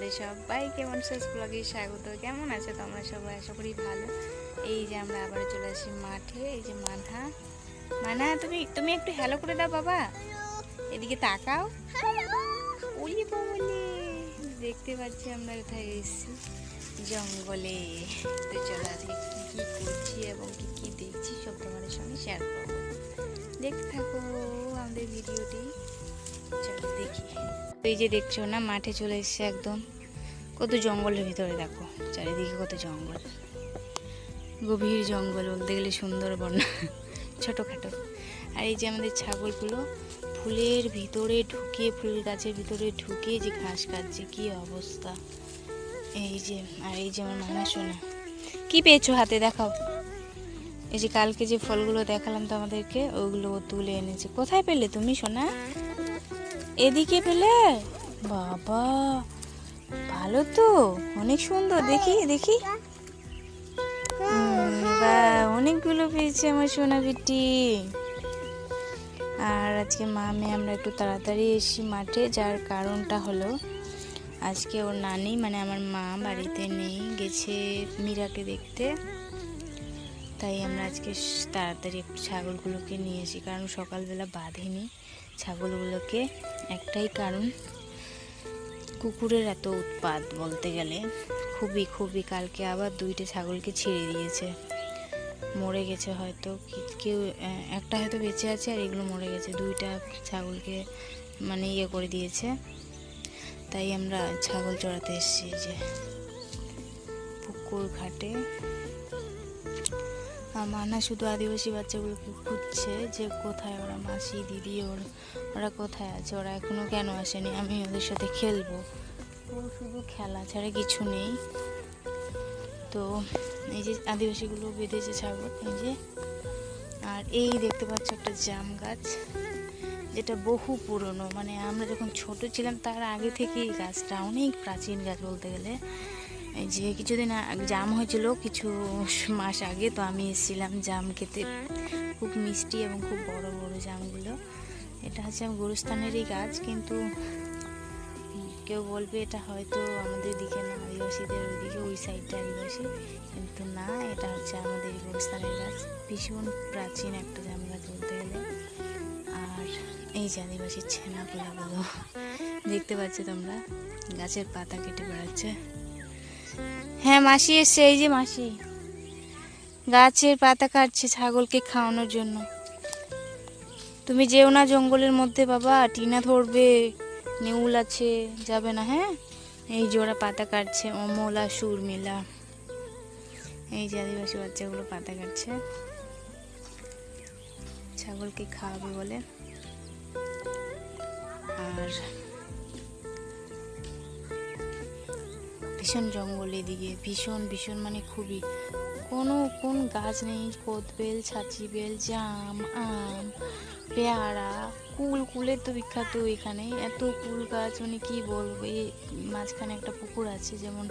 তোমাদের সবাই কেমন শেষ ব্লগে স্বাগত। কেমন আছে তোমরা সবাই? আশা করি ভালো। এই যে আমরা আবার চলে আসি মাঠে, এই যে মানহা। মানহা, তুমি তুমি একটু হ্যালো করে দাও বাবা। এদিকে তাকাও। বলি, দেখতে পাচ্ছি আমরা কোথায় এসেছি। জঙ্গলে। তো চলো আজকে কী কী করছি এবং কী কী দেখছি সব তোমাদের সঙ্গে শেয়ার করব। দেখতে থাকো আমাদের ভিডিওটি চলো এই যে দেখছ না, মাঠে চলে এসছে একদম। কত জঙ্গলের ভিতরে, দেখো। চারিদিকে কত জঙ্গল। গভীর জঙ্গল বলতে গেলে সুন্দরবন, ছোটোখাটো। আর এই যে আমাদের ছাগলগুলো, ফুলের ভিতরে ঢুকে ফুল গাছের ভিতরে ঢুকে যে ঘাস খাচ্ছে, কি অবস্থা। এই যে, আর এই যে আমার মানা শোনা। কি পেয়েছ হাতে, দেখাও। এই যে কালকে যে ফলগুলো দেখালাম তো আমাদেরকে ওগুলো তুলে এনেছে। কোথায় পেলে তুমি, সোনা? এদিকে পেলে? বাবা ভালো তো অনেক সুন্দর। দেখি দেখি। বাহ, অনেকগুলো পেয়েছে আমার সোনা বিটি আর আজকে মা মেয়ে আমরা একটু তাড়াতাড়ি এসি মাঠে যার কারণটা হলো আজকে ওর নানি মানে আমার মা বাড়িতে নেই গেছে মীরাকে দেখতে। তাই আমরা আজকে তাড়াতাড়ি একটু ছাগলগুলোকে নিয়ে এসি কারণ সকালবেলা বাঁধেনি ছাগলগুলোকে। একটাই কারণ, কুকুরের এত উৎপাত বলতে গেলে। খুবই খুবই কালকে আবার দুইটা ছাগলকে ছেড়ে দিয়েছে। মরে গেছে হয়তো। কেউ একটা হয়তো বেঁচে আছে আর এগুলো মরে গেছে। দুইটা ছাগলকে মানে ইয়ে করে দিয়েছে। তাই আমরা ছাগল চড়াতে এসেছি যে পুকুর ঘাটে। মানা শুধু আদিবাসী বাচ্চাগুলোকে খুঁজছে যে কোথায় ওরা মাসি, দিদি, ওর ওরা কোথায় আছে? ওরা এখনও কেন আসেনি? আমি ওদের সাথে খেলব। ও শুধু খেলা ছাড়া কিছু নেই। তো এই যে আদিবাসীগুলো বেঁধেছে ছাগল এই যে। আর এই দেখতে পাচ্ছ একটা জাম গাছ, যেটা বহু পুরনো। মানে আমরা যখন ছোট ছিলাম, তার আগে থেকেই গাছটা অনেক প্রাচীন গাছ বলতে গেলে। এই যে কিছুদিন জাম হয়েছিল কিছু মাস আগে, তো আমি এসেছিলাম জাম খেতে। খুব মিষ্টি এবং খুব বড় বড় জামগুলো। এটা হচ্ছে গুরুস্থানেরই গাছ, কিন্তু কেউ বলবে এটা হয়তো আমাদের দিকে না, আদিবাসীদের ওইদিকে ওই সাইডটা আদিবাসী। কিন্তু না, এটা হচ্ছে আমাদের গুরুস্থানের গাছ। ভীষণ প্রাচীন একটা জাম গাছ বলতে গেলে। আর এই যে আদিবাসীর ছেনা পোলাগুলো দেখতে পাচ্ছ তোমরা? গাছের পাতা কেটে বেড়াচ্ছে। হ্যাঁ মাসি এসছে, এই যে মাসি। গাছের পাতা কাটছে ছাগলকে খাওয়ানোর জন্য। তুমি যেও না জঙ্গলের মধ্যে, বাবা। টিনা ধরবে, নেউল আছে, যাবে না হ্যাঁ? এই জোড়া পাতা কাটছে, অমলা সুরমিলা এই যে আদিবাসী বাচ্চাগুলো পাতা কাটছে। ছাগলকে খাওয়াবে বলে। আর ভীষণ জঙ্গল এদিকে, ভীষণ ভীষণ মানে খুবই। কোনো, কোন গাছ নেই কোদবেল ছাচি, বেল, জাম, আম, পেয়ারা, কুল, কুলের তো বিখ্যাত এখানে। এত কুল গাছ মানে কি বলব, এই মাঝখানে একটা পুকুর আছে, যেমন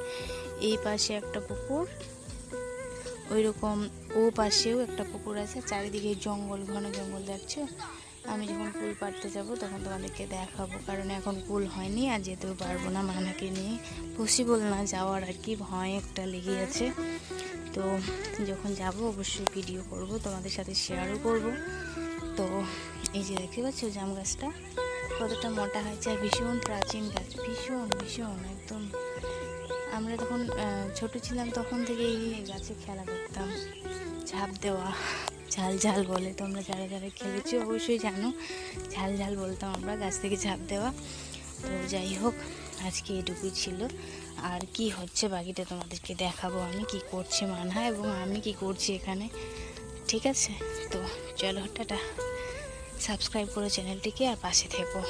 এই পাশে একটা পুকুর ওই রকম ও পাশেও একটা পুকুর আছে, চারিদিকে জঙ্গল, ঘন জঙ্গল, দেখছ? আমি যখন কুল পাড়তে যাব তখন তোমাদেরকে দেখাবো। কারণ এখন কুল হয়নি আর যেতেও পারব না মানাকে নিয়ে পসিবল না যাওয়ার আর কি ভয় একটা লেগে আছে। তো যখন যাব অবশ্যই ভিডিও করব তোমাদের সাথে শেয়ারও করব। তো এই যে দেখতে পাচ্ছ জাম গাছটা কতটা মোটা হয়েছে আর ভীষণ প্রাচীন গাছ ভীষণ ভীষণ একদম। আমরা আহ, ছোট ছিলাম তখন থেকে এই গাছে খেলা করতাম ঝাঁপ দেওয়া। ঝাল ঝাল বলে তোমরা যারা যারা খেলেছি অবশ্যই জানো। ঝাল ঝাল বলতাম আমরা, গাছ থেকে ঝাঁপ দেওয়া। তো যাই হোক, আজকে এটুকুই ছিল। আর কি হচ্ছে বাকিটা তোমাদেরকে দেখাবো আমি, কি করছি মানহা এবং আমি কি করছি এখানে। ঠিক আছে? তো চলো, টাটা। সাবস্ক্রাইব করো চ্যানেলটিকে আর পাশে থেকো।